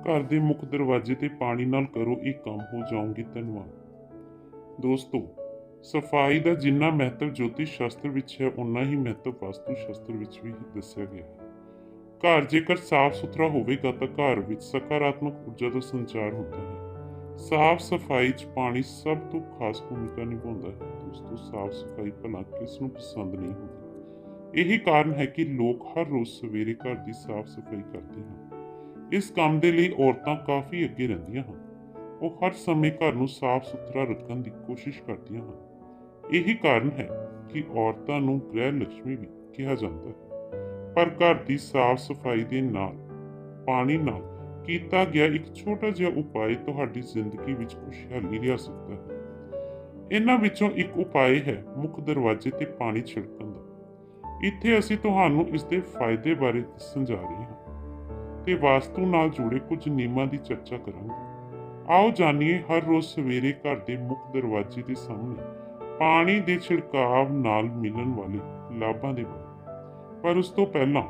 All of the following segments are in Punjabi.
ਘਰ ਦੇ ਮੁੱਖ ਦਰਵਾਜ਼ੇ ਤੇ ਪਾਣੀ ਨਾਲ ਕਰੋ ਇਹ ਕੰਮ ਹੋ ਜਾਓਗੇ ਧੰਨਵਾਦ। ਦੋਸਤੋ, ਸਫ਼ਾਈ ਦਾ ਜਿੰਨਾ ਮਹੱਤਵ ਜੋਤਿਸ਼ ਸ਼ਾਸਤਰ ਵਿੱਚ ਹੈ ਉਨਾ ਹੀ ਮਹੱਤਵ ਵਾਸਤੂ ਸ਼ਾਸਤਰ ਵਿੱਚ ਵੀ ਦੱਸਿਆ ਗਿਆ ਹੈ। ਘਰ ਜੇਕਰ ਸਾਫ਼ ਸੁਥਰਾ ਹੋਵੇਗਾ ਤਾਂ ਘਰ ਵਿੱਚ ਸਕਾਰਾਤਮਕ ਊਰਜਾ ਦਾ ਸੰਚਾਰ ਹੁੰਦਾ ਹੈ। ਸਾਫ਼ ਸਫ਼ਾਈ 'ਚ ਪਾਣੀ ਸਭ ਤੋਂ ਖਾਸ ਭੂਮਿਕਾ ਨਿਭਾਉਂਦਾ ਹੈ। ਦੋਸਤੋ, ਸਾਫ਼ ਸਫ਼ਾਈ ਭਲਾ ਕਿਸ ਨੂੰ ਪਸੰਦ ਨਹੀਂ ਹੁੰਦੀ। ਇਹੀ ਕਾਰਨ ਹੈ ਕਿ ਲੋਕ ਹਰ ਰੋਜ਼ ਸਵੇਰੇ ਘਰ ਦੀ ਸਾਫ਼ ਸਫ਼ਾਈ ਕਰਦੇ ਹਨ। ਇਸ ਕੰਮ ਦੇ ਲਈ ਔਰਤਾਂ ਕਾਫੀ ਅੱਗੇ ਰਹਿੰਦੀਆਂ ਹਨ। ਉਹ ਹਰ ਸਮੇਂ ਘਰ ਨੂੰ ਸਾਫ਼ ਸੁਥਰਾ ਰੱਖਣ ਦੀ ਕੋਸ਼ਿਸ਼ ਕਰਦੀਆਂ ਹਨ। ਇਹੀ ਕਾਰਨ ਹੈ ਕਿ ਔਰਤਾਂ ਨੂੰ ਗ੍ਰਹਿ ਲక్ష్ਮੀ ਵੀ ਕਿਹਾ ਜਾਂਦਾ ਹੈ। ਪਰ ਘਰ ਦੀ ਸਾਫ਼ ਸਫ਼ਾਈ ਦੇ ਨਾਲ, ਪਾਣੀ ਨਾਲ ਕੀਤਾ ਗਿਆ ਇੱਕ ਛੋਟਾ ਜਿਹਾ ਉਪਾਅ ਤੁਹਾਡੀ ਜ਼ਿੰਦਗੀ ਵਿੱਚ ਖੁਸ਼ਹਾਲੀ ਲਿਆ ਸਕਦਾ ਹੈ। ਇਹਨਾਂ ਵਿੱਚੋਂ ਇੱਕ ਉਪਾਅ ਹੈ ਮੁੱਖ ਦਰਵਾਜ਼ੇ ਤੇ ਪਾਣੀ ਛਿੜਕਣ ਦਾ। ਇੱਥੇ ਅਸੀਂ ਤੁਹਾਨੂੰ ਇਸ ਦੇ ਫਾਇਦੇ ਬਾਰੇ ਦੱਸਣ ਜਾ ਰਹੇ ਹਾਂ। ਤੇ ਵਾਸਤੂ ਨਾਲ ਜੁੜੇ ਕੁਝ ਨਿਯਮਾਂ ਦੀ ਚਰਚਾ ਕਰਾਂਗੇ। ਆਓ ਜਾਣੀਏ, ਹਰ ਰੋਜ਼ ਸਵੇਰੇ ਘਰ ਦੇ ਮੁੱਖ ਦਰਵਾਜ਼ੇ ਦੇ ਸਾਹਮਣੇ ਪਾਣੀ ਦੇ ਛਿੜਕਾਵ ਨਾਲ ਮਿਲਣ ਵਾਲੇ ਲਾਭਾਂ ਦੇ ਬਾਰੇ। ਪਰ ਉਸ ਤੋਂ ਪਹਿਲਾਂ,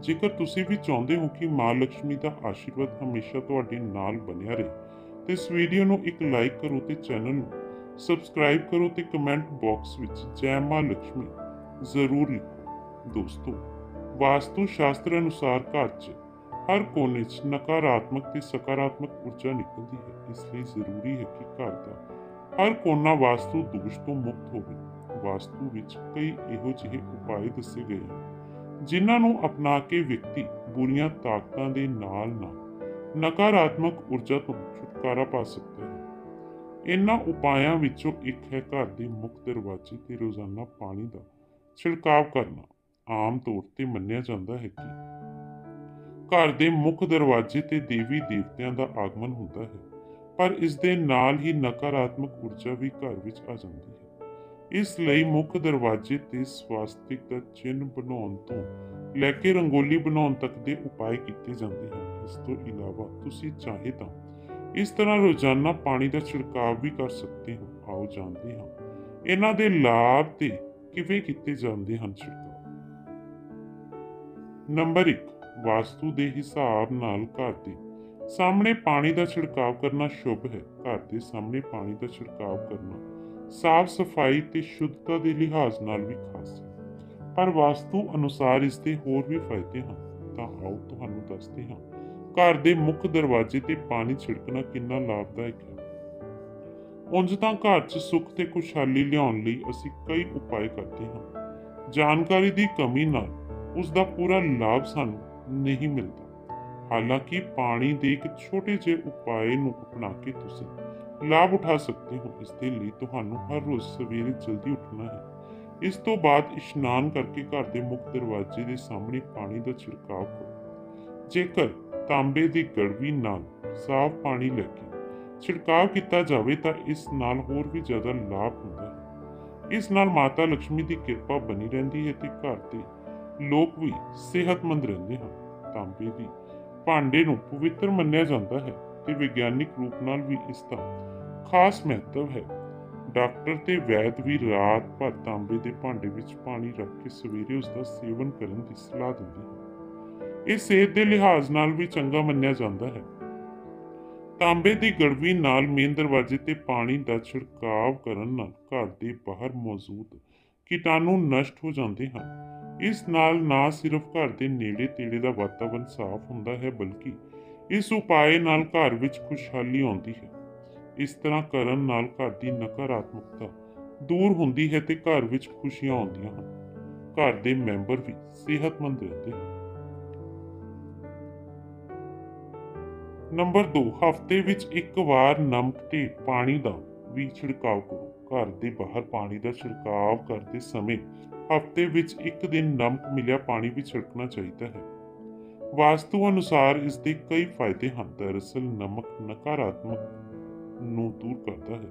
ਜੇਕਰ ਤੁਸੀਂ ਵੀ ਚਾਹੁੰਦੇ ਹੋ ਕਿ ਮਾਂ ਲక్ష్ਮੀ ਦਾ ਆਸ਼ੀਰਵਾਦ ਹਮੇਸ਼ਾ ਤੁਹਾਡੇ ਨਾਲ ਬਣਿਆ ਰਹੇ, ਤੇ ਇਸ ਵੀਡੀਓ ਨੂੰ ਇੱਕ ਲਾਈਕ ਕਰੋ ਤੇ ਚੈਨਲ ਨੂੰ ਸਬਸਕ੍ਰਾਈਬ ਕਰੋ ਤੇ ਕਮੈਂਟ ਬਾਕਸ ਵਿੱਚ ਜੈ ਮਾਂ ਲక్ష్ਮੀ ਜ਼ਰੂਰ ਲਿਖੋ। ਦੋਸਤੋ, ਵਾਸਤੂ ਸ਼ਾਸਤਰ ਅਨੁਸਾਰ ਘਰ 'ਚ ਹਰ ਕੋਨੇ 'ਚ ਨਕਾਰਾਤਮਕ ਤੇ ਸਕਾਰਾਤਮਕ ਊਰਜਾ ਨਿਕਲਦੀ ਹੈ। ਇਸ ਲਈ ਜ਼ਰੂਰੀ ਹੈ ਕਿ ਘਰ ਦਾ ਹਰ ਕੋਨਾ ਵਾਸਤੂ ਦੋਸ਼ ਤੋਂ ਮੁਕਤ ਹੋਵੇ। ਵਾਸਤੂ ਵਿੱਚ ਕਈ ਇਹੋ ਜਿਹੇ ਉਪਾਅ ਦੱਸੇ ਗਏ ਹਨ, ਜਿਨ੍ਹਾਂ ਨੂੰ ਅਪਣਾ ਕੇ ਵਿਅਕਤੀ ਬੁਰੀਆਂ ਤਾਕਤਾਂ ਦੇ ਨਾਲ ਨਾਲ ਨਕਾਰਾਤਮਕ ਊਰਜਾ ਤੋਂ ਛੁਟਕਾਰਾ ਪਾ ਸਕਦਾ ਹੈ। ਇਹਨਾਂ ਉਪਾਇਆਂ ਵਿੱਚੋਂ ਇੱਕ ਹੈ ਘਰ ਦੇ ਮੁੱਖ ਦਰਵਾਜ਼ੇ ਤੇ ਰੋਜ਼ਾਨਾ ਪਾਣੀ ਦਾ ਛਿੜਕਾਵ ਕਰਨਾ। ਆਮ ਤੌਰ ਤੇ ਮੰਨਿਆ ਜਾਂਦਾ ਹੈ ਕਿ ਘਰ ਦੇ ਮੁੱਖ ਦਰਵਾਜ਼ੇ ਤੇ ਦੇਵੀ ਦੇਵਤਿਆਂ ਦਾ ਆਗਮਨ ਹੁੰਦਾ ਹੈ, ਪਰ ਇਸ ਦੇ ਨਾਲ ਹੀ ਨਕਾਰਾਤਮਕ ਊਰਜਾ ਵੀ ਘਰ ਵਿੱਚ ਆ ਜਾਂਦੀ ਹੈ। ਇਸ ਲਈ ਮੁੱਖ ਦਰਵਾਜ਼ੇ ਤੇ ਸਵਾਸਤਿਕ ਦਾ ਚਿੰਨ੍ਹ ਬਣਾਉਣ ਤੋਂ ਲੈ ਕੇ ਰੰਗੋਲੀ ਬਣਾਉਣ ਤੱਕ ਦੇ ਉਪਾਅ ਕੀਤੇ ਜਾਂਦੇ ਹਨ। ਇਸ ਤੋਂ ਇਲਾਵਾ ਤੁਸੀਂ ਚਾਹੇ ਤਾਂ ਇਸ ਤਰ੍ਹਾਂ ਰੋਜ਼ਾਨਾ ਪਾਣੀ ਦਾ ਛਿੜਕਾਅ ਵੀ ਕਰ ਸਕਦੇ ਹੋ। ਆਓ ਜਾਣਦੇ ਹਾਂ, ਇਹਨਾਂ ਦੇ ਲਾਭ ਤੇ ਕਿਵੇਂ ਕੀਤੇ ਜਾਂਦੇ ਹਨ ਛਿੜਕਾਅ। ਨੰਬਰ 1 ਵਾਸਤੂ ਦੇ ਹਿਸਾਬ ਨਾਲ ਘਰ ਦੇ। ਸਾਹਮਣੇ ਪਾਣੀ ਦਾ ਛਿੜਕਾਅ ਕਰਨਾ ਸ਼ੁਭ ਹੈ। ਘਰ ਦੇ ਸਾਹਮਣੇ ਪਾਣੀ ਦਾ ਛਿੜਕਾਅ ਕਰਨਾ ਸਾਫ਼ ਸਫ਼ਾਈ ਤੇ ਸ਼ੁੱਧਤਾ ਦੇ ਲਿਹਾਜ਼ ਨਾਲ ਵੀ ਖਾਸ ਹੈ। ਪਰ ਵਾਸਤੂ ਅਨੁਸਾਰ ਇਸ ਦੇ ਹੋਰ ਵੀ ਫਾਇਦੇ ਹਨ। ਤਾਂ ਆਓ ਤੁਹਾਨੂੰ ਦੱਸਦੇ ਹਾਂ, ਘਰ ਦੇ ਮੁੱਖ ਦਰਵਾਜ਼ੇ ਤੇ ਪਾਣੀ ਛਿੜਕਣਾ ਕਿੰਨਾ ਲਾਭਦਾਇਕ ਹੈ। ਉਂਝ ਤਾਂ ਘਰ 'ਚ ਸੁੱਖ ਤੇ ਖੁਸ਼ਹਾਲੀ ਲਿਆਉਣ ਲਈ ਅਸੀਂ ਕਈ ਉਪਾਅ ਕਰਦੇ ਹਾਂ। ਜਾਣਕਾਰੀ ਦੀ ਕਮੀ ਨਾਲ ਉਸ ਦਾ ਪੂਰਾ ਲਾਭ ਸਾਨੂੰ ਨਹੀਂ ਮਿਲਦਾ। ਹਾਲਾਂਕਿ ਪਾਣੀ ਦੇ ਇੱਕ ਛੋਟੇ ਜਿਹੇ ਉਪਾਅ ਨੂੰ ਅਪਣਾ ਕੇ ਤੁਸੀਂ ਲਾਭ ਉਠਾ ਸਕਦੇ ਹੋ। ਇਸ ਦੇ ਲਈ ਤੁਹਾਨੂੰ ਹਰ ਰੋਜ਼ ਸਵੇਰੇ ਜਲਦੀ ਉੱਠਣਾ ਹੈ। ਇਸ ਤੋਂ ਬਾਅਦ ਇਸ਼ਨਾਨ ਕਰਕੇ ਘਰ ਦੇ ਮੁੱਖ ਦਰਵਾਜ਼ੇ ਦੇ ਸਾਹਮਣੇ ਪਾਣੀ ਦਾ ਛਿੜਕਾਅ ਕਰੋ। ਜੇਕਰ ਤਾਂਬੇ ਦੀ ਗੜਵੀ ਨਾਲ ਸਾਫ਼ ਪਾਣੀ ਲੈ ਕੇ ਛਿੜਕਾਅ ਕੀਤਾ ਜਾਵੇ ਤਾਂ ਇਸ ਨਾਲ ਹੋਰ ਵੀ ਜ਼ਿਆਦਾ ਲਾਭ ਹੁੰਦਾ ਹੈ। ਇਸ ਨਾਲ ਮਾਤਾ ਲక్ష్ਮੀ ਦੀ ਕਿਰਪਾ ਬਣੀ ਰਹਿੰਦੀ ਹੈ ਤੇ ਘਰ ਦੇ ਲੋਕ ਵੀ ਸਿਹਤਮੰਦ ਰਹਿੰਦੇ ਹਨ। ਤਾਂਬੇ ਦੀ। ਭਾਂਡੇ ਨੂੰ ਪਵਿੱਤਰ ਮੰਨਿਆ ਜਾਂਦਾ ਹੈ ਤੇ ਵਿਗਿਆਨਿਕ ਰੂਪ ਨਾਲ ਵੀ ਇਸ ਦਾ ਖਾਸ ਮਹੱਤਵ ਹੈ। ਡਾਕਟਰ ਤੇ ਵੈਦ ਵੀ ਰਾਤ ਭਰ ਤਾਂਬੇ ਦੇ ਭਾਂਡੇ ਵਿੱਚ ਪਾਣੀ ਰੱਖ ਕੇ ਸਵੇਰੇ ਉਸ ਦਾ ਸੇਵਨ ਕਰਨ ਦੀ ਸਲਾਹ ਦਿੰਦੇ ਹਨ। ਇਹ ਸਿਹਤ ਦੇ ਲਿਹਾਜ਼ ਨਾਲ ਵੀ ਚੰਗਾ ਮੰਨਿਆ ਜਾਂਦਾ ਹੈ। ਤਾਂਬੇ ਦੀ ਗੜਵੀ ਨਾਲ ਮੇਨ ਦਰਵਾਜ਼ੇ ਤੇ ਪਾਣੀ ਦਾ ਛਿੜਕਾਅ ਕਰਨ ਨਾਲ ਘਰ ਦੇ ਬਾਹਰ ਮੌਜੂਦ ਕੀਟਾਣੂ ਨਸ਼ਟ ਹੋ ਜਾਂਦੇ ਹਨ। ਇਸ ਨਾਲ ਨਾ ਸਿਰਫ ਘਰ ਦੇ ਨੇੜੇ ਤੇੜੇ ਦਾ ਵਾਤਾਵਰਣ ਸਾਫ਼ ਹੁੰਦਾ ਹੈ, ਬਲਕਿ ਇਸ ਉਪਾਏ ਨਾਲ ਘਰ ਵਿੱਚ ਖੁਸ਼ਹਾਲੀ ਆਉਂਦੀ ਹੈ। ਇਸ ਤਰ੍ਹਾਂ ਕਰਨ ਨਾਲ ਘਰ ਦੀ ਨਕਾਰਾਤਮਕਤਾ ਦੂਰ ਹੁੰਦੀ ਹੈ ਤੇ ਘਰ ਵਿੱਚ ਖੁਸ਼ੀਆਂ ਆਉਂਦੀਆਂ ਹਨ। ਘਰ ਦੇ ਮੈਂਬਰ ਵੀ ਸਿਹਤਮੰਦ ਰਹਿੰਦੇ ਹਨ। ਨੰਬਰ 2 ਹਫ਼ਤੇ ਵਿੱਚ ਇੱਕ ਵਾਰ ਨਮਕ ਤੇ ਪਾਣੀ ਦਾ ਵੀ ਛਿੜਕਾਅ ਕਰੋ। ਘਰ ਦੇ ਬਾਹਰ ਪਾਣੀ ਦਾ ਛਿੜਕਾਅ ਕਰਦੇ ਸਮੇਂ ਹਫ਼ਤੇ ਵਿੱਚ ਇੱਕ ਦਿਨ ਨਮਕ ਮਿਲਿਆ ਪਾਣੀ ਵੀ ਛਿੜਕਣਾ ਚਾਹੀਦਾ ਹੈ। ਵਾਸਤੂ ਅਨੁਸਾਰ ਇਸ ਦੇ ਕਈ ਫਾਇਦੇ ਹਨ, ਦਰਅਸਲ ਨਮਕ ਨਕਾਰਾਤਮਕ ਨੂੰ ਦੂਰ ਕਰਦਾ ਹੈ।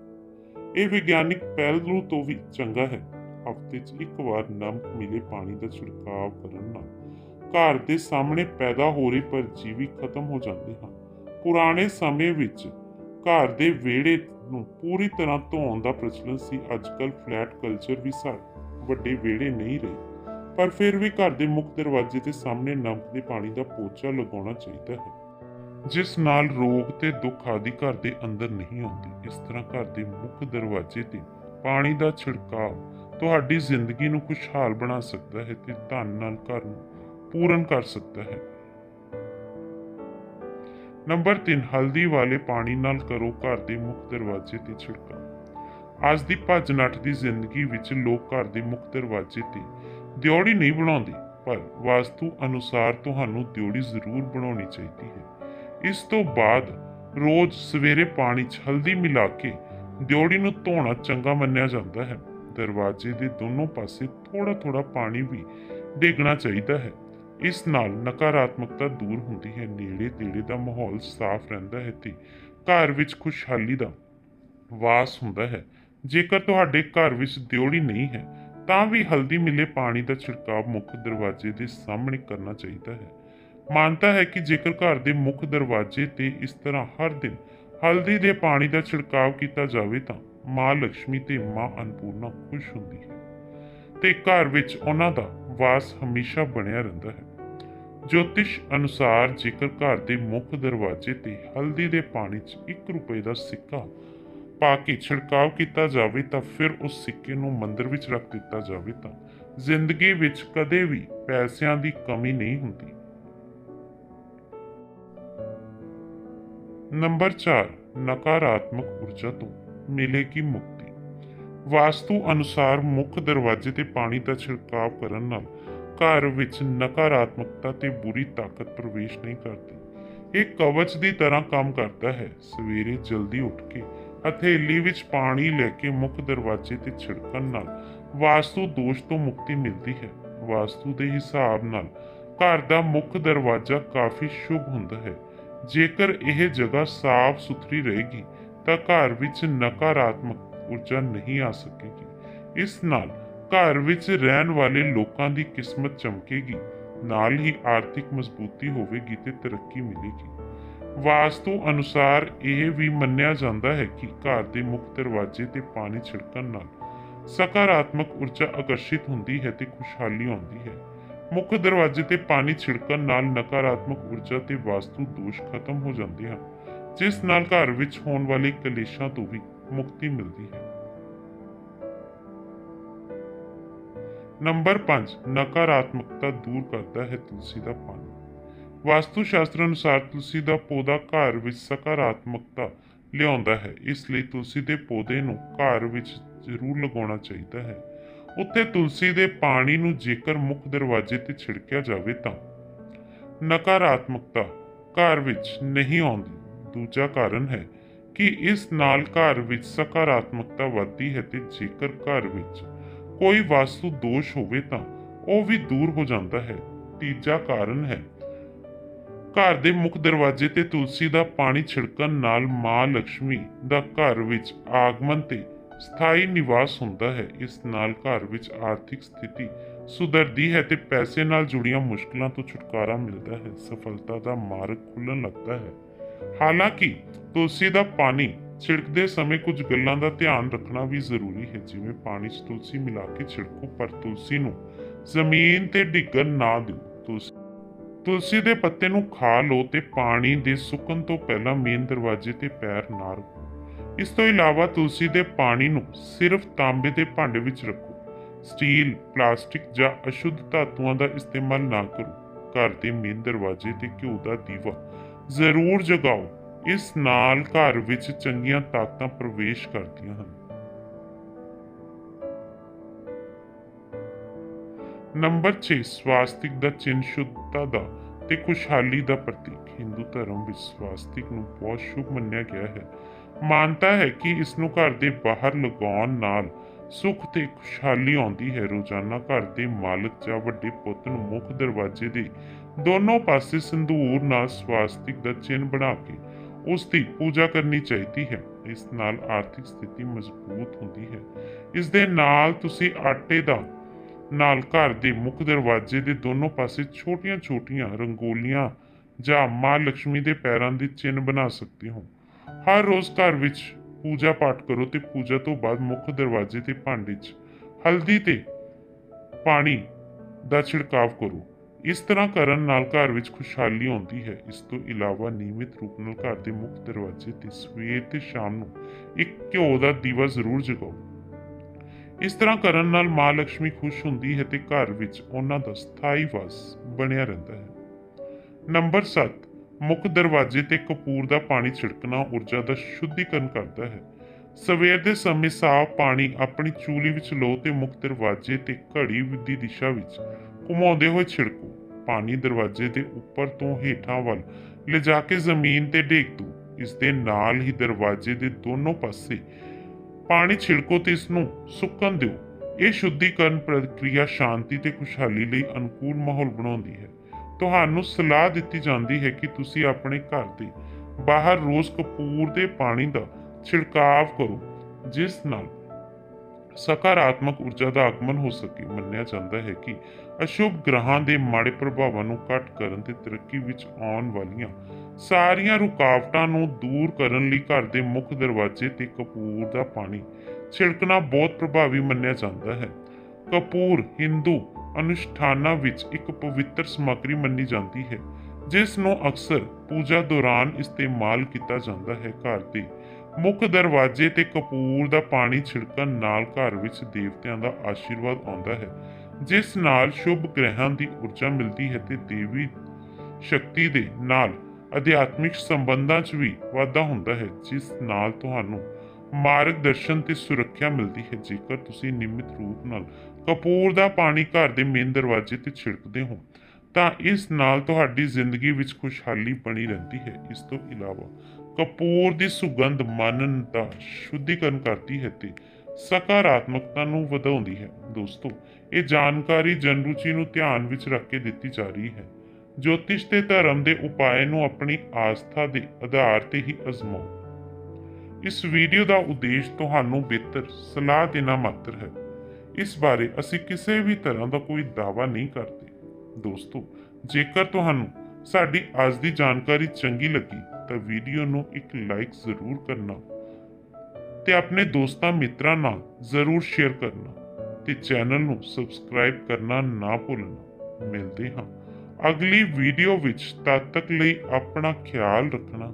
ਇਹ ਵਿਗਿਆਨਿਕ ਪਹਿਲੂ ਤੋਂ ਵੀ ਚੰਗਾ ਹੈ। ਹਫ਼ਤੇ 'ਚ ਇੱਕ ਵਾਰ ਨਮਕ ਮਿਲੇ ਪਾਣੀ ਦਾ ਛਿੜਕਾਅ ਕਰਨ ਨਾਲ ਘਰ ਦੇ ਸਾਹਮਣੇ ਪੈਦਾ ਹੋ ਰਹੇ ਪਰਜੀਵੀ ਖਤਮ ਹੋ ਜਾਂਦੇ ਹਨ। ਪੁਰਾਣੇ ਸਮੇਂ ਵਿੱਚ ਘਰ ਦੇ ਵਿਹੜੇ ਨੂੰ ਪੂਰੀ ਤਰ੍ਹਾਂ ਧੋਣ ਦਾ ਪ੍ਰਚਲਨ ਸੀ। ਅੱਜਕੱਲ ਫਲੈਟ ਕਲਚਰ ਵੀ ਸਾ ਵੱਡੇ ਵਿਹੜੇ ਨਹੀਂ ਰਹੇ। ਪਰ ਫਿਰ ਵੀ ਘਰ ਦੇ ਮੁੱਖ ਦਰਵਾਜ਼ੇ ਦੇ ਸਾਹਮਣੇ ਨਮਕ ਦੇ ਪਾਣੀ ਦਾ ਪੋਚਾ ਲਗਾਉਣਾ ਚਾਹੀਦਾ ਹੈ। ਜਿਸ ਨਾਲ ਰੋਗ ਤੇ ਦੁੱਖ ਆਦਿ ਘਰ ਦੇ ਅੰਦਰ ਨਹੀਂ ਆਉਂਦੇ, ਇਸ ਤਰ੍ਹਾਂ ਘਰ ਦੇ ਮੁੱਖ ਦਰਵਾਜ਼ੇ ਤੇ ਪਾਣੀ ਦਾ ਛਿੜਕਾਅ ਤੁਹਾਡੀ ਜ਼ਿੰਦਗੀ ਨੂੰ ਖੁਸ਼ਹਾਲ ਬਣਾ ਸਕਦਾ ਹੈ ਤੇ ਧਨ ਨਾਲ ਘਰ ਨੂੰ ਪੂਰਨ ਕਰ ਸਕਦਾ ਹੈ। ਨੰਬਰ 3 ਹਲਦੀ ਵਾਲੇ ਪਾਣੀ ਨਾਲ ਕਰੋ ਘਰ ਦੇ ਮੁੱਖ ਦਰਵਾਜ਼ੇ ਤੇ ਛਿੜਕਾਅ। ਅੱਜ ਦੀ ਭੱਜ ਨੱਠ ਦੀ ਜ਼ਿੰਦਗੀ ਵਿੱਚ ਲੋਕ ਘਰ ਦੇ ਮੁੱਖ ਦਰਵਾਜ਼ੇ ਤੇ ਦਿਉੜੀ ਨਹੀਂ ਬਣਾਉਂਦੇ, ਪਰ ਵਾਸਤੂ ਅਨੁਸਾਰ ਤੁਹਾਨੂੰ ਦਿਉੜੀ ਜ਼ਰੂਰ ਬਣਾਉਣੀ ਚਾਹੀਦੀ ਹੈ। ਇਸ ਤੋਂ ਬਾਅਦ ਰੋਜ਼ ਸਵੇਰੇ ਪਾਣੀ 'ਚ ਹਲਦੀ ਮਿਲਾ ਕੇ ਦਿਉੜੀ ਨੂੰ ਧੋਣਾ ਚੰਗਾ ਮੰਨਿਆ ਜਾਂਦਾ ਹੈ। ਦਰਵਾਜ਼ੇ ਦੇ ਦੋਨੋਂ ਪਾਸੇ ਥੋੜਾ ਥੋੜਾ ਪਾਣੀ ਵੀ ਡੇਗਣਾ ਚਾਹੀਦਾ ਹੈ। ਇਸ ਨਾਲ ਨਕਾਰਾਤਮਕਤਾ ਦੂਰ ਹੁੰਦੀ ਹੈ ਨੇੜੇ ਤੇੜੇ ਦਾ ਮਾਹੌਲ ਸਾਫ਼ ਰਹਿੰਦਾ ਹੈ ਤੇ ਘਰ ਵਿੱਚ ਖੁਸ਼ਹਾਲੀ ਦਾ ਵਾਸ ਹੁੰਦਾ ਹੈ। ਜੇਕਰ ਤੁਹਾਡੇ ਘਰ ਵਿੱਚ ਦਿਉੜੀ ਨਹੀਂ ਹੈ, ਤਾਂ ਵੀ ਹਲਦੀ ਮਿਲੇ ਪਾਣੀ ਦਾ ਛਿੜਕਾਅ ਮੁੱਖ ਦਰਵਾਜ਼ੇ ਦੇ ਸਾਹਮਣੇ ਕਰਨਾ ਚਾਹੀਦਾ ਹੈ। ਮਾਨਤਾ ਹੈ ਕਿ ਜੇਕਰ ਘਰ ਦੇ ਮੁੱਖ ਦਰਵਾਜ਼ੇ ਤੇ ਇਸ ਤਰ੍ਹਾਂ ਹਰ ਦਿਨ ਹਲਦੀ ਦੇ ਪਾਣੀ ਦਾ ਛਿੜਕਾਅ ਕੀਤਾ ਜਾਵੇ ਤਾਂ ਮਾਂ ਲక్ష్ਮੀ ਤੇ ਮਾਂ ਅਨਪੂਰਨਾ ਖੁਸ਼ ਹੁੰਦੀ ਹੈ ਤੇ ਘਰ ਵਿੱਚ ਉਹਨਾਂ ਦਾ ਵਾਸ ਹਮੇਸ਼ਾ ਬਣਿਆ ਰਹਿੰਦਾ ਹੈ। ਜੋਤਿਸ਼ ਅਨੁਸਾਰ ਜੇਕਰ ਘਰ ਦੇ ਮੁੱਖ ਦਰਵਾਜ਼ੇ ਤੇ ਹਲਦੀ ਦੇ ਪਾਣੀ 'ਚ 1 ਰੁਪਏ ਦਾ ਸਿੱਕਾ ਪਾ ਕੇ ਛਿੜਕਾਵ ਕੀਤਾ ਜਾਵੇ ਤਾਂ ਫਿਰ ਉਸ ਸਿੱਕੇ ਨੂੰ ਮੰਦਿਰ ਵਿੱਚ ਰੱਖ ਦਿੱਤਾ ਜਾਵੇ ਤਾਂ ਜ਼ਿੰਦਗੀ ਵਿੱਚ ਕਦੇ ਵੀ ਪੈਸਿਆਂ ਦੀ ਕਮੀ ਨਹੀਂ ਹੁੰਦੀ। ਨੰਬਰ 4 ਨਕਾਰਾਤਮਕ ਊਰਜਾ ਤੋਂ ਮਿਲੇਗੀ ਮੁਕਤੀ। ਵਾਸਤੂ ਅਨੁਸਾਰ ਮੁੱਖ ਦਰਵਾਜ਼ੇ ਤੇ ਪਾਣੀ ਦਾ ਛਿੜਕਾਅ ਕਰਨ ਨਾਲ ਘਰ ਵਿੱਚ ਨਕਾਰਾਤਮਕਤਾ ਤੇ ਬੁਰੀ ਤਾਕਤ ਪ੍ਰਵੇਸ਼ ਨਹੀਂ ਕਰਦੀ। ਇਹ ਕਵਚ ਦੀ ਤਰ੍ਹਾਂ ਕੰਮ ਕਰਦਾ ਹੈ। ਸਵੇਰੇ ਜਲਦੀ ਉੱਠ ਕੇ ਹਥੇਲੀ ਵਿੱਚ ਪਾਣੀ ਲੈ ਕੇ ਮੁੱਖ ਦਰਵਾਜ਼ੇ ਤੇ ਛਿੜਕਣ ਨਾਲ ਵਾਸਤੂ ਦੋਸ਼ ਤੋਂ ਮੁਕਤੀ ਮਿਲਦੀ ਹੈ। ਵਾਸਤੂ ਦੇ ਹਿਸਾਬ ਨਾਲ ਘਰ ਦਾ ਮੁੱਖ ਦਰਵਾਜ਼ਾ ਕਾਫੀ ਸ਼ੁਭ ਹੁੰਦਾ ਹੈ। ਜੇਕਰ ਇਹ ਜਗ੍ਹਾ ਸਾਫ਼ ਸੁਥਰੀ ਰਹੇਗੀ, ਤਾਂ ਘਰ ਵਿੱਚ ਨਕਾਰਾਤਮਕ ਊਰਜਾ ਨਹੀਂ ਆ ਸਕੇਗੀ। ਇਸ ਨਾਲ ਘਰ ਵਿੱਚ ਰਹਿਣ ਵਾਲੇ ਲੋਕਾਂ ਦੀ ਕਿਸਮਤ ਚਮਕੇਗੀ, ਨਾਲ ਹੀ ਆਰਥਿਕ ਮਜ਼ਬੂਤੀ ਹੋਵੇਗੀ ਤੇ ਤਰੱਕੀ ਮਿਲੇਗੀ। ਵਾਸਤੂ ਅਨੁਸਾਰ ਇਹ ਵੀ ਮੰਨਿਆ ਜਾਂਦਾ ਹੈ ਕਿ ਘਰ ਦੇ ਮੁੱਖ ਦਰਵਾਜ਼ੇ ਤੇ ਪਾਣੀ ਛਿੜਕਣ ਨਾਲ ਸਕਾਰਾਤਮਕ ਊਰਜਾ ਆਕਰਸ਼ਿਤ ਹੁੰਦੀ ਹੈ ਤੇ ਖੁਸ਼ਹਾਲੀ ਆਉਂਦੀ ਹੈ। ਮੁੱਖ ਦਰਵਾਜ਼ੇ ਤੇ ਪਾਣੀ ਛਿੜਕਣ ਨਾਲ ਨਕਾਰਾਤਮਕ ਊਰਜਾ ਤੇ ਵਾਸਤੂ ਦੋਸ਼ ਖਤਮ ਹੋ ਜਾਂਦੇ ਹਨ, ਜਿਸ ਨਾਲ ਘਰ ਵਿੱਚ ਹੋਣ ਵਾਲੇ ਕਲੇਸ਼ਾਂ ਤੋਂ ਵੀ ਮੁਕਤੀ ਮਿਲਦੀ ਹੈ। ਨੰਬਰ 5 ਨਕਾਰਾਤਮਕਤਾ ਦੂਰ ਕਰਦਾ ਹੈ ਤੁਲਸੀ ਦਾ ਪਾਣੀ। ਵਾਸਤੂ ਸ਼ਾਸਤਰ ਅਨੁਸਾਰ ਤੁਲਸੀ ਦਾ ਪੌਦਾ ਘਰ ਵਿੱਚ ਸਕਾਰਾਤਮਕਤਾ ਲਿਆਉਂਦਾ ਹੈ, ਇਸ ਲਈ ਤੁਲਸੀ ਦੇ ਪੌਦੇ ਨੂੰ ਘਰ ਵਿੱਚ ਜ਼ਰੂਰ ਲਗਾਉਣਾ ਚਾਹੀਦਾ ਹੈ। ਉੱਥੇ ਤੁਲਸੀ ਦੇ ਪਾਣੀ ਨੂੰ ਜੇਕਰ ਮੁੱਖ ਦਰਵਾਜ਼ੇ ਤੇ ਛਿੜਕਿਆ ਜਾਵੇ ਤਾਂ। ਨਕਾਰਾਤਮਕਤਾ ਘਰ ਵਿੱਚ ਨਹੀਂ ਆਉਂਦੀ। ਦੂਜਾ ਕਾਰਨ ਹੈ ਕਿ ਇਸ ਨਾਲ ਘਰ ਵਿੱਚ ਸਕਾਰਾਤਮਕਤਾ ਵੱਧਦੀ ਹੈ ਤੇ ਜੇਕਰ ਘਰ ਵਿੱਚ ਕੋਈ ਵਾਸਤੂ ਦੋਸ਼ ਹੋਵੇ ਤਾਂ ਉਹ ਵੀ ਦੂਰ ਹੋ ਜਾਂਦਾ ਹੈ। ਤੀਜਾ ਕਾਰਨ ਹੈ ਘਰ ਦੇ ਮੁੱਖ ਦਰਵਾਜ਼ੇ ਤੇ ਤੁਲਸੀ ਦਾ ਪਾਣੀ ਛਿੜਕਣ ਨਾਲ ਮਾਂ ਲక్ష్ਮੀ ਦਾ ਘਰ ਵਿੱਚ ਆਗਮਨ ਤੇ ਸਥਾਈ ਨਿਵਾਸ ਹੁੰਦਾ ਹੈ। ਇਸ ਨਾਲ ਘਰ ਵਿੱਚ ਆਰਥਿਕ ਸਥਿਤੀ ਸੁਧਰਦੀ ਹੈ ਤੇ ਪੈਸੇ ਨਾਲ ਜੁੜੀਆਂ ਮੁਸ਼ਕਲਾਂ ਤੋਂ ਛੁਟਕਾਰਾ ਮਿਲਦਾ ਹੈ। ਸਫਲਤਾ ਦਾ ਮਾਰਗ ਖੁੱਲਣ ਲੱਗਦਾ ਹੈ। ਹਾਲਾਂਕਿ ਤੁਲਸੀ ਦਾ ਪਾਣੀ ਛਿੜਕਦੇ ਸਮੇਂ ਕੁਝ ਗੱਲਾਂ ਦਾ ਧਿਆਨ ਰੱਖਣਾ ਵੀ ਜ਼ਰੂਰੀ ਹੈ। ਜਿਵੇਂ ਪਾਣੀ 'ਚ ਤੁਲਸੀ ਮਿਲਾ ਕੇ ਛਿੜਕੋ, ਪਰ ਤੁਲਸੀ ਨੂੰ ਜ਼ਮੀਨ ਤੇ ਡਿੱਗਣ ਨਾ ਦਿਓ। ਤੁਲਸੀ ਤੁਲਸੀ ਦੇ ਪੱਤੇ ਨੂੰ ਖਾ ਲਓ ਤੇ ਪਾਣੀ ਦੇ ਸੁੱਕਣ ਤੋਂ ਪਹਿਲਾਂ ਮੇਨ ਦਰਵਾਜ਼ੇ ਤੇ ਪੈਰ ਨਾ ਰੱਖੋ। ਇਸ ਤੋਂ ਇਲਾਵਾ ਤੁਲਸੀ ਦੇ ਪਾਣੀ ਨੂੰ ਸਿਰਫ ਤਾਂਬੇ ਦੇ ਭਾਂਡੇ ਵਿੱਚ ਰੱਖੋ। ਸਟੀਲ, ਪਲਾਸਟਿਕ ਜਾਂ ਅਸ਼ੁੱਧ ਧਾਤੂਆਂ ਦਾ ਇਸਤੇਮਾਲ ਨਾ ਕਰੋ। ਘਰ ਦੇ ਮੇਨ ਦਰਵਾਜ਼ੇ ਤੇ ਘਿਓ ਦਾ ਦੀਵਾ ਜ਼ਰੂਰ ਜਗਾਓ। ਇਸ ਨਾਲ ਘਰ ਵਿੱਚ ਚੰਗੀਆਂ ਤਾਕਤਾਂ ਪ੍ਰਵੇਸ਼ ਕਰਦੀਆਂ ਹਨ। ਨੰਬਰ 6 ਸਵਾਸਤਿਕ ਦਾ ਚਿੰਨ ਸ਼ੁੱਧਤਾ ਦਾ ਤੇ ਖੁਸ਼ਹਾਲੀ ਦਾ ਪ੍ਰਤੀਕ। ਹਿੰਦੂ ਧਰਮ ਵਿੱਚ ਸਵਾਸਤਿਕ ਨੂੰ ਬਹੁਤ ਸ਼ੁਭ ਮੰਨਿਆ ਗਿਆ ਹੈ। ਮਾਨਤਾ ਹੈ ਕਿ ਇਸ ਨੂੰ ਘਰ ਦੇ ਬਾਹਰ ਲਗਾਉਣ ਨਾਲ ਸੁੱਖ ਤੇ ਖੁਸ਼ਹਾਲੀ ਆਉਂਦੀ ਹੈ। ਰੋਜ਼ਾਨਾ ਘਰ ਦੇ ਮਾਲਕ ਜਾਂ ਵੱਡੇ ਪੁੱਤ ਨੂੰ ਮੁੱਖ ਦਰਵਾਜ਼ੇ ਦੇ ਦੋਨੋਂ ਪਾਸੇ ਸੰਧੂਰ ਨਾਲ ਸਵਾਸਤਿਕ ਦਾ ਚਿੰਨ ਬਣਾ ਕੇ ਉਸ ਦੀ ਪੂਜਾ ਕਰਨੀ ਚਾਹੀਦੀ ਹੈ। ਇਸ ਨਾਲ ਆਰਥਿਕ ਸਥਿਤੀ ਮਜ਼ਬੂਤ ਹੁੰਦੀ ਹੈ। ਇਸ ਦੇ ਨਾਲ ਤੁਸੀਂ ਆਟੇ ਦਾ ਨਾਲ ਘਰ ਦੇ ਮੁੱਖ ਦਰਵਾਜ਼ੇ ਦੇ ਦੋਨੋਂ ਪਾਸੇ ਛੋਟੀਆਂ-ਛੋਟੀਆਂ ਰੰਗੋਲੀਆਂ ਜਾਂ ਮਾਂ ਲక్ష్ਮੀ ਦੇ ਪੈਰਾਂ ਦੇ ਚਿੰਨ੍ਹ ਬਣਾ ਸਕਦੇ ਹੋ। ਹਰ ਰੋਜ਼ ਘਰ ਵਿੱਚ ਪੂਜਾ ਪਾਠ ਕਰੋ ਤੇ ਪੂਜਾ ਤੋਂ ਬਾਅਦ ਮੁੱਖ ਦਰਵਾਜ਼ੇ ਤੇ ਭਾਂਡੇ 'ਚ ਹਲਦੀ ਤੇ ਪਾਣੀ ਦਾ ਛਿੜਕਾਵ ਕਰੋ। ਇਸ ਤਰ੍ਹਾਂ ਕਰਨ ਨਾਲ ਘਰ ਵਿੱਚ ਖੁਸ਼ਹਾਲੀ ਆਉਂਦੀ ਹੈ। ਇਸ ਤੋਂ ਇਲਾਵਾ ਨਿਯਮਿਤ ਰੂਪ ਨਾਲ ਘਰ ਦੇ ਮੁੱਖ ਦਰਵਾਜ਼ੇ ਤੇ ਸਵੇਰ ਤੇ ਸ਼ਾਮ ਨੂੰ ਇੱਕ ਘਿਓ ਦਾ ਦੀਵਾ ਜ਼ਰੂਰ ਜਗਾਓ। ਇਸ ਤਰ੍ਹਾਂ ਕਰਨ ਨਾਲ ਮਾਂ ਲక్ష్ਮੀ ਖੁਸ਼ ਹੁੰਦੀ ਹੈ ਤੇ ਘਰ ਵਿੱਚ ਉਹਨਾਂ ਦਾ ਸਥਾਈ ਵਾਸ ਬਣਿਆ ਰਹਿੰਦਾ ਹੈ। ਨੰਬਰ 7 ਮੁੱਖ ਦਰਵਾਜ਼ੇ ਤੇ ਕਪੂਰ ਦਾ ਪਾਣੀ ਛਿੜਕਣਾ ਊਰਜਾ ਦਾ ਸ਼ੁੱਧੀਕਰਨ ਕਰਦਾ ਹੈ। ਸਵੇਰ ਦੇ ਸਮੇਂ ਸਾਫ਼ ਪਾਣੀ ਆਪਣੀ ਚੂਲੀ ਵਿੱਚ ਲਓ ਤੇ ਮੁੱਖ ਦਰਵਾਜ਼ੇ ਤੇ ਘੜੀ ਦੀ ਦਿਸ਼ਾ ਵਿੱਚ ਘੁਮਾਉਂਦੇ ਹੋਏ ਛਿੜਕੋ। ਪਾਣੀ ਦਰਵਾਜ਼ੇ ਦੇ ਉੱਪਰ ਤੋਂ ਹੇਠਾਂ ਵੱਲ ਲਿਜਾ ਕੇ ਜ਼ਮੀਨ ਤੇ ਡੇਗ ਦਿਓ ਇਸ ਦੇ ਨਾਲ ਹੀ ਦਰਵਾਜ਼ੇ ਦੇ ਦੋਨੋਂ ਪਾਸੇ ਪਾਣੀ ਛਿੜਕੋ ਤੇ ਇਸ ਨੂੰ ਸੁੱਕਣ ਦਿਓ। ਇਹ ਸ਼ੁੱਧੀਕਰਨ ਪ੍ਰਕਿਰਿਆ ਸ਼ਾਂਤੀ ਤੇ ਖੁਸ਼ਹਾਲੀ ਲਈ ਅਨੁਕੂਲ ਮਾਹੌਲ ਬਣਾਉਂਦੀ ਹੈ। ਤੁਹਾਨੂੰ ਸਲਾਹ ਦਿੱਤੀ ਜਾਂਦੀ ਹੈ ਕਿ ਤੁਸੀਂ ਆਪਣੇ ਘਰ ਦੇ ਬਾਹਰ ਰੋਜ਼ ਕਪੂਰ ਦੇ ਪਾਣੀ ਦਾ ਛਿੜਕਾਵ ਕਰੋ, ਜਿਸ ਨਾਲ ਸਕਾਰਾਤਮਕ ਊਰਜਾ ਦਾ ਆਗਮਨ ਹੋ ਸਕੇ। ਮੰਨਿਆ ਜਾਂਦਾ ਹੈ ਕਿ ਅਸ਼ੁਭ ਗ੍ਰਹਾਂ ਦੇ ਮਾੜੇ ਪ੍ਰਭਾਵਾਂ ਨੂੰ ਘੱਟ ਕਰਨ ਤੇ ਤਰੱਕੀ ਵਿੱਚ ਆਉਣ ਵਾਲੀਆਂ ਸਾਰੀਆਂ ਰੁਕਾਵਟਾਂ ਨੂੰ ਦੂਰ ਕਰਨ ਲਈ ਘਰ ਦੇ ਮੁੱਖ ਦਰਵਾਜ਼ੇ ਤੇ ਕਪੂਰ ਦਾ ਪਾਣੀ ਛਿੜਕਣਾ ਬਹੁਤ ਪ੍ਰਭਾਵੀ ਮੰਨਿਆ ਜਾਂਦਾ ਹੈ। ਕਪੂਰ ਹਿੰਦੂ ਅਨੁਸ਼ਠਾਨਾਂ ਵਿੱਚ ਇੱਕ ਪਵਿੱਤਰ ਸਮੱਗਰੀ ਮੰਨੀ ਜਾਂਦੀ ਹੈ, ਜਿਸ ਨੂੰ ਅਕਸਰ ਪੂਜਾ ਦੌਰਾਨ ਇਸਤੇਮਾਲ ਕੀਤਾ ਜਾਂਦਾ ਹੈ। ਘਰ ਦੇ ਮੁੱਖ ਦਰਵਾਜ਼ੇ ਤੇ ਕਪੂਰ ਦਾ ਪਾਣੀ ਛਿੜਕਣ ਨਾਲ ਘਰ ਵਿੱਚ ਦੇਵਤਿਆਂ ਦਾ ਆਸ਼ੀਰਵਾਦ ਆਉਂਦਾ ਹੈ, ਜਿਸ ਨਾਲ ਸ਼ੁਭ ਗ੍ਰਹਾਂ ਦੀ ਊਰਜਾ ਮਿਲਦੀ ਹੈ ਤੇ ਦੇਵੀ ਸ਼ਕਤੀ ਦੇ ਨਾਲ ਅਧਿਆਤਮਿਕ ਸੰਬੰਧਾਂ 'ਚ ਵੀ ਵਾਧਾ ਹੁੰਦਾ ਹੈ, ਜਿਸ ਨਾਲ ਤੁਹਾਨੂੰ ਮਾਰਗਦਰਸ਼ਨ ਤੇ ਸੁਰੱਖਿਆ ਮਿਲਦੀ ਹੈ। ਜੇਕਰ ਤੁਸੀਂ ਨਿਯਮਿਤ ਰੂਪ ਨਾਲ ਕਪੂਰ ਦਾ ਪਾਣੀ ਘਰ ਦੇ ਮੇਨ ਦਰਵਾਜ਼ੇ ਤੇ ਛਿੜਕਦੇ ਹੋ, ਤਾਂ ਇਸ ਨਾਲ ਤੁਹਾਡੀ ਜ਼ਿੰਦਗੀ ਵਿੱਚ ਖੁਸ਼ਹਾਲੀ ਬਣੀ ਰਹਿੰਦੀ ਹੈ। ਇਸ ਤੋਂ ਇਲਾਵਾ ਕਪੂਰ ਦੀ ਸੁਗੰਧ ਮਨ ਦਾ ਸ਼ੁੱਧੀਕਰਨ ਕਰਦੀ ਹੈ ਤੇ ਸਕਾਰਾਤਮਕਤਾ ਨੂੰ ਵਧਾਉਂਦੀ ਹੈ। ਦੋਸਤੋ, ਇਹ ਜਾਣਕਾਰੀ ਜਨਰੂਚੀ ਨੂੰ ਧਿਆਨ ਵਿੱਚ ਰੱਖ ਕੇ ਦਿੱਤੀ ਜਾ ਰਹੀ ਹੈ। ਜੋਤਿਸ਼ ਤੇ ਧਰਮ ਦੇ ਉਪਾਏ ਨੂੰ ਆਪਣੀ ਆਸਥਾ ਦੇ ਆਧਾਰ ਤੇ ਹੀ ਅਜ਼ਮਾਓ। ਇਸ ਵੀਡੀਓ ਦਾ ਉਦੇਸ਼ ਤੁਹਾਨੂੰ ਬਿਹਤਰ ਸਲਾਹ ਦੇਣਾ ਮਾਤਰ ਹੈ। ਇਸ ਬਾਰੇ ਅਸੀਂ ਕਿਸੇ ਵੀ ਤਰ੍ਹਾਂ ਦਾ ਕੋਈ ਦਾਅਵਾ ਨਹੀਂ ਕਰਦੇ। ਦੋਸਤੋ, ਜੇਕਰ ਤੁਹਾਨੂੰ ਸਾਡੀ ਅੱਜ ਦੀ ਜਾਣਕਾਰੀ ਚੰਗੀ ਲੱਗੀ, ਤਾਂ ਵੀਡੀਓ ਨੂੰ ਇੱਕ ਲਾਈਕ ਜ਼ਰੂਰ ਕਰਨਾ ਤੇ ਆਪਣੇ ਦੋਸਤਾਂ ਮਿੱਤਰਾਂ ਨਾਲ ਜ਼ਰੂਰ ਸ਼ੇਅਰ ਕਰਨਾ ਤੇ ਚੈਨਲ ਨੂੰ ਸਬਸਕ੍ਰਾਈਬ ਕਰਨਾ ਨਾ ਭੁੱਲਣਾ। ਮਿਲਦੇ ਹਾਂ ਅਗਲੀ ਵੀਡੀਓ ਵਿੱਚ ਤਦ ਤੱਕ ਲਈ ਆਪਣਾ ਖਿਆਲ ਰੱਖਣਾ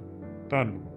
ਧੰਨਵਾਦ।